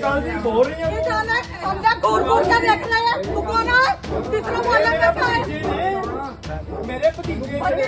ਤਾਂ ਜੀ ਬੋਲ ਰਹੀ ਆ ਇਹ ਜਾਣਾ ਅੰਦਾ ਘੂਰ ਘੂਰ ਕੇ ਦੇਖਣਾ ਹੈ। ਭਗਵਾਨਾ ਕਿਸ ਤਰ੍ਹਾਂ ਬੋਲਣਾ ਮੇਰੇ ਭਤੀਜੇ ਨੇ। ਮੇਰੇ ਭਤੀਜੇ ਜਿਹੜੇ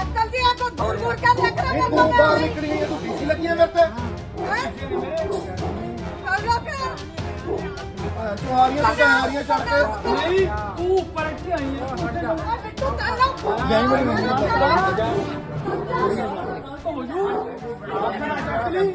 ਅੰਕਲ ਜੀ ਆ ਤਾਂ ਘੂਰ ਘੂਰ ਕੇ ਦੇਖ ਰਹੇ ਹੋ। ਤੂੰ ਬਾਹਰ ਨਿਕਲੀ ਹੈ ਤੂੰ ਡੀਸੀ ਲੱਗੀ ਹੈ ਮੇਰੇ ਤੇ। ਕਰੋ ਫਿਰ ਤੂੰ ਆ ਰਹੀਆਂ ਤੂੰ ਆ ਰਹੀਆਂ ਚੜ ਕੇ। ਨਹੀਂ ਤੂੰ ਉੱਪਰ ਇੱਥੇ ਆਈ ਹੈ। ਬਿੱਟੂ ਕਰ ਲਓ ਜਾਈ ਮੇਰੀ ਮੰਮੀ ਹੋ ਜੂ। ਆਪਣਾ ਕੱਟ ਲਈ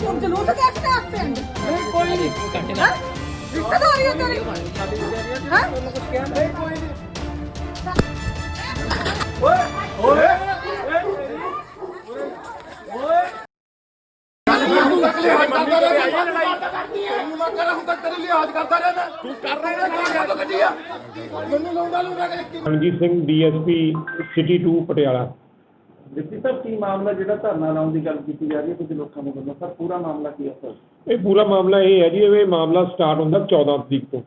ਹੁਣ ਜਲੂਸ ਕਿਆ ਕਿਤੇ ਆਪ Singh DSP city 2 Patiala deputy ਸਾਹਿਬ ਕੀ ਮਾਮਲਾ ਜਿਹੜਾ ਧਰਨਾ ਲਾਉਣ ਦੀ ਗੱਲ ਕੀਤੀ ਜਾ ਰਹੀ ਹੈ ਕੁਝ ਲੋਕਾਂ ਦੇ ਵੱਲੋਂ? ਸਰ, ਪੂਰਾ ਮਾਮਲਾ ਕੀ ਹੈ ਸਰ? ਇਹ ਪੂਰਾ ਮਾਮਲਾ ਇਹ ਹੈ ਜੀ, ਇਹ ਮਾਮਲਾ ਸਟਾਰਟ ਹੁੰਦਾ 14 ਤਰੀਕ ਤੋਂ।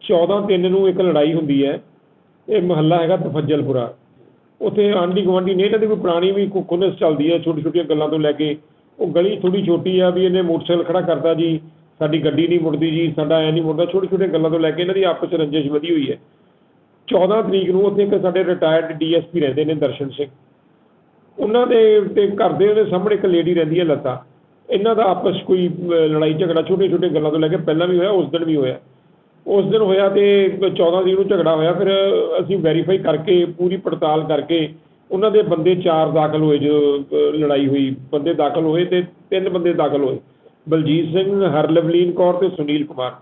14 ਤਿੰਨ ਨੂੰ ਇੱਕ ਲੜਾਈ ਹੁੰਦੀ ਹੈ। ਇਹ ਮਹੱਲਾ ਹੈਗਾ ਤਫੱਜਲਪੁਰਾ। ਉੱਥੇ ਆਂਢੀ ਗੁਆਂਢੀ ਨੇ ਇਹਨਾਂ ਦੀ ਕੋਈ ਪੁਰਾਣੀ ਵੀ ਕੁਨਸ ਚੱਲਦੀ ਹੈ ਛੋਟੀ ਛੋਟੀਆਂ ਗੱਲਾਂ ਤੋਂ ਲੈ ਕੇ। ਉਹ ਗਲੀ ਥੋੜੀ ਛੋਟੀ ਆ ਵੀ ਇਹਨੇ ਮੋਟਰਸਾਈਕਲ ਖੜਾ ਕਰਤਾ ਜੀ। ਸਾਡੀ ਗੱਡੀ ਨਹੀਂ ਮੁੜਦੀ ਜੀ, ਸਾਡਾ ਐ ਨਹੀਂ ਮੁੜਦਾ। ਛੋਟੀ ਛੋਟੀਆਂ ਗੱਲਾਂ ਤੋਂ ਲੈ ਕੇ ਇਹਨਾਂ ਦੀ ਆਪਸ 'ਚ ਰੰਜਿਸ਼ ਵਧੀ ਹੋਈ ਹੈ। 14 ਤਰੀਕ ਨੂੰ ਉੱਥੇ ਇੱਕ ਸਾਡੇ ਰਿਟਾਇਰਡ ਡੀਐਸਪੀ ਰਹਿੰਦੇ ਨੇ ਦਰਸ਼ਨ ਸਿੰਘ। ਉਹਨਾਂ ਦੇ ਤੇ ਘਰ ਦੇ ਉਹਦੇ ਸਾਹਮਣੇ ਇੱਕ ਲੇਡੀ ਰਹਿੰਦੀ ਹੈ ਲਤਾ। ਇਹਨਾਂ ਦਾ ਆਪਸ 'ਚ ਕੋਈ ਲੜਾਈ ਝਗੜਾ ਛੋਟੇ ਛੋਟੇ ਗੱਲਾਂ ਤੋਂ ਲੈ ਕੇ ਪਹਿਲਾਂ ਵੀ ਹੋਇਆ, ਉਸ ਦਿਨ ਵੀ ਹੋਇਆ। ਉਸ ਦਿਨ ਹੋਇਆ ਤੇ 14 ਤਰੀਕ ਨੂੰ ਝਗੜਾ ਹੋਇਆ, ਫਿਰ ਅਸੀਂ ਵੈਰੀਫਾਈ ਕਰਕੇ, ਪੂਰੀ ਪੜਤਾਲ ਕਰਕੇ ਉਹਨਾਂ ਦੇ ਬੰਦੇ ਚਾਰ ਦਾਖਲ ਹੋਏ ਜੋ ਲੜਾਈ ਹੋਈ। ਬੰਦੇ ਦਾਖਲ ਹੋਏ ਤੇ ਤਿੰਨ ਬੰਦੇ ਦਾਖਲ ਹੋਏ। ਬਲਜੀਤ ਸਿੰਘ, ਹਰਲਵਲੀਨ ਕੌਰ ਤੇ ਸੁਨੀਲ ਕੁਮਾਰ।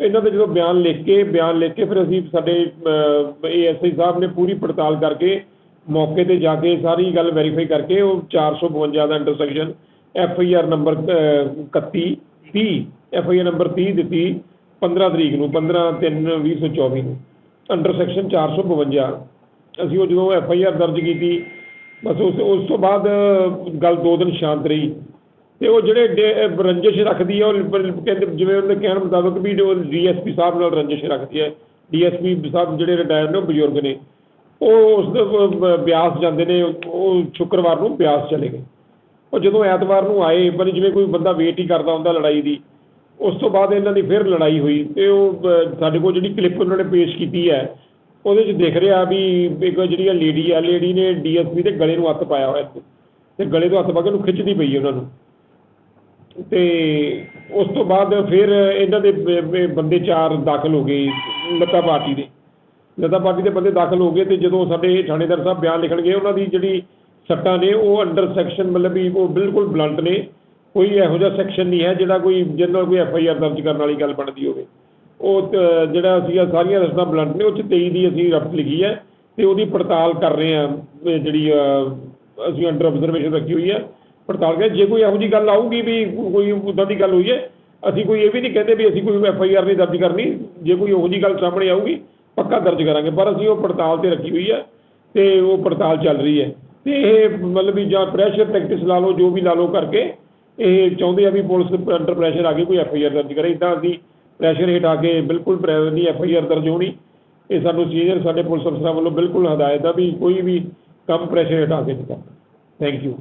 ਇਹਨਾਂ ਦੇ ਜਦੋਂ ਬਿਆਨ ਲਿਖ ਕੇ, ਬਿਆਨ ਲਿਖ ਕੇ ਫਿਰ ਅਸੀਂ ਸਾਡੇ ਏਐਸਆਈ ਸਾਹਿਬ ਨੇ ਪੂਰੀ ਪੜਤਾਲ ਕਰਕੇ ਮੌਕੇ ਤੇ ਜਾ ਕੇ ਸਾਰੀ ਗੱਲ ਵੈਰੀਫਾਈ ਕਰਕੇ ਉਹ 452 ਦਾ intersection F I R number 31 30 F I R number 30 ਦਿੱਤੀ 15 ਤਰੀਕ ਨੂੰ 15 3 2024 ਨੂੰ। ਅੰਡਰ ਸੈਕਸ਼ਨ 452 ਅਸੀਂ ਉਹ ਜਦੋਂ ਐਫ ਆਈ ਆਰ ਦਰਜ ਕੀਤੀ, ਬਸ ਉਸ ਉਸ ਤੋਂ ਬਾਅਦ ਗੱਲ ਦੋ ਦਿਨ ਸ਼ਾਂਤ ਰਹੀ। ਤੇ ਉਹ ਜਿਹੜੇ ਡੇ- ਅਹ, ਰੰਜਿਸ਼ ਰੱਖਦੀ ਹੈ ਉਹ ਕਹਿੰਦੇ ਜਿਵੇਂ ਉਹਦੇ ਕਹਿਣ ਮੁਤਾਬਕ ਵੀ ਜੋ ਡੀਐਸਪੀ ਸਾਹਿਬ ਨਾਲ ਰੰਜਿਸ਼ ਰੱਖਦੀ ਹੈ। ਡੀਐਸਪੀ ਸਾਹਿਬ ਜਿਹੜੇ ਰਿਟਾਇਰ ਨੇ, ਉਹ ਬਜ਼ੁਰਗ ਨੇ। ਉਹ ਉਸ ਦੇ ਬਿਆਸ ਜਾਂਦੇ ਨੇ, ਉਹ ਸ਼ੁੱਕਰਵਾਰ ਨੂੰ ਬਿਆਸ ਚਲੇ ਗਏ। ਉਹ ਜਦੋਂ ਐਤਵਾਰ ਨੂੰ ਆਏ ਪਰ ਜਿਵੇਂ ਕੋਈ ਬੰਦਾ ਵੇਟ ਹੀ ਕਰਦਾ ਹੁੰਦਾ ਲੜਾਈ ਦੀ, ਉਸ ਤੋਂ ਬਾਅਦ ਇਹਨਾਂ ਦੀ ਫਿਰ ਲੜਾਈ ਹੋਈ ਤੇ ਉਹ ਸਾਡੇ ਕੋਲ ਜਿਹੜੀ ਕਲਿੱਪ ਉਹਨਾਂ ਨੇ ਪੇਸ਼ ਕੀਤੀ ਹੈ, ਉਹਦੇ 'ਚ ਦਿਖ ਰਿਹਾ ਵੀ ਇੱਕ ਜਿਹੜੀ ਆ ਲੇਡੀ ਆ ਲੇਡੀ ਨੇ ਡੀਐਸਪੀ ਦੇ ਗਲੇ ਨੂੰ ਹੱਥ ਪਾਇਆ ਹੋਇਆ ਸੀ ਤੇ ਗਲੇ ਤੋਂ ਹੱਥ ਪਾ ਕੇ ਉਹਨੂੰ ਖਿੱਚਦੀ ਪਈ ਉਹਨਾਂ ਨੂੰ। ਤੇ ਉਸ ਤੋਂ ਬਾਅਦ ਫਿਰ ਇਹਨਾਂ ਦੇ ਬੰਦੇ ਚਾਰ ਦਾਖਲ ਹੋ ਗਏ ਲਤਾ ਪਾਰਟੀ ਦੇ। ਲਤਾ ਪਾਰਟੀ ਦੇ ਬੰਦੇ ਦਾਖਲ ਹੋ ਗਏ ਤੇ ਜਦੋਂ ਸਾਡੇ ਥਾਣੇਦਾਰ ਸਾਹਿਬ ਬਿਆਨ ਲਿਖਣਗੇ, ਉਹਨਾਂ ਦੀ ਜਿਹੜੀ ਸੱਟਾਂ ਨੇ, ਉਹ ਅੰਡਰ ਸੈਕਸ਼ਨ ਮਤਲਬ ਵੀ ਉਹ ਬਿਲਕੁਲ ਬਲੰਟ ਨੇ। ਕੋਈ ਇਹੋ ਜਿਹਾ ਸੈਕਸ਼ਨ ਨਹੀਂ ਹੈ ਜਿਹੜਾ ਕੋਈ ਜਿਹਦੇ ਨਾਲ ਕੋਈ ਐਫ ਆਈ ਆਰ ਦਰਜ ਕਰਨ ਵਾਲੀ ਗੱਲ ਬਣਦੀ ਹੋਵੇ। ਉਹ ਜਿਹੜਾ ਅਸੀਂ ਸਾਰੀਆਂ ਰਸਤਾਂ ਬਲੰਟ ਨੇ, ਉਹ 'ਚ 23 ਦੀ ਅਸੀਂ ਰਫਤ ਲਿਖੀ ਹੈ ਤੇ ਉਹਦੀ ਪੜਤਾਲ ਕਰ ਰਹੇ ਹਾਂ ਜਿਹੜੀ ਅਸੀਂ ਅੰਡਰ ਆਬਜ਼ਰਵੇਸ਼ਨ ਰੱਖੀ ਹੋਈ ਹੈ। ਪੜਤਾਲ ਕਰ ਜੇ ਕੋਈ ਇਹੋ ਜਿਹੀ ਗੱਲ ਆਊਗੀ ਵੀ ਕੋਈ ਉਦਾਂ ਦੀ ਗੱਲ ਹੋਈ ਹੈ, ਅਸੀਂ ਕੋਈ ਇਹ ਵੀ ਨਹੀਂ ਕਹਿੰਦੇ ਵੀ ਅਸੀਂ ਕੋਈ ਐਫ ਆਈ ਆਰ ਨਹੀਂ ਦਰਜ ਕਰਨੀ। ਜੇ ਕੋਈ ਉਹੋ ਜਿਹੀ ਗੱਲ ਸਾਹਮਣੇ ਆਊਗੀ ਪੱਕਾ ਦਰਜ ਕਰਾਂਗੇ, ਪਰ ਅਸੀਂ ਉਹ ਪੜਤਾਲ ਤੇ ਰੱਖੀ ਹੋਈ ਹੈ ਤੇ ਉਹ ਪੜਤਾਲ ਚੱਲ ਰਹੀ ਹੈ। ਤੇ ਇਹ ਮਤਲਬ ਵੀ ਜਾਂ ਪ੍ਰੈਸ਼ਰ ਪ੍ਰੈਕਟਿਸ ਲਾ ਲਓ, ਜੋ ਵੀ ਲਾ ਲਓ ਕਰਕੇ ਇਹ ਚਾਹੁੰਦੇ ਆ ਵੀ ਪੁਲਿਸ ਅੰਡਰ ਪ੍ਰੈਸ਼ਰ ਆ ਕੇ ਕੋਈ ਐਫ ਆਈ ਆਰ ਦਰਜ ਕਰੇ। ਇਦਾਂ ਅਸੀਂ ਪ੍ਰੈਸ਼ਰ ਹੇਠ ਆ ਕੇ ਬਿਲਕੁਲ ਪ੍ਰਾਈਵੇਟ ਨਹੀਂ ਐਫ ਆਈ ਆਰ ਦਰਜ ਹੋਣੀ, ਇਹ ਸਾਨੂੰ ਸੀਨੀਅਰ ਸਾਡੇ ਪੁਲਿਸ ਅਫਸਰਾਂ ਵੱਲੋਂ ਬਿਲਕੁਲ ਹਦਾਇਤ ਆ ਵੀ ਕੋਈ ਵੀ ਕੰਮ ਪ੍ਰੈਸ਼ਰ ਹੇਠ ਆ ਕੇ ਨਹੀਂ ਕਰਦਾ ਥੈਂਕ ਯੂ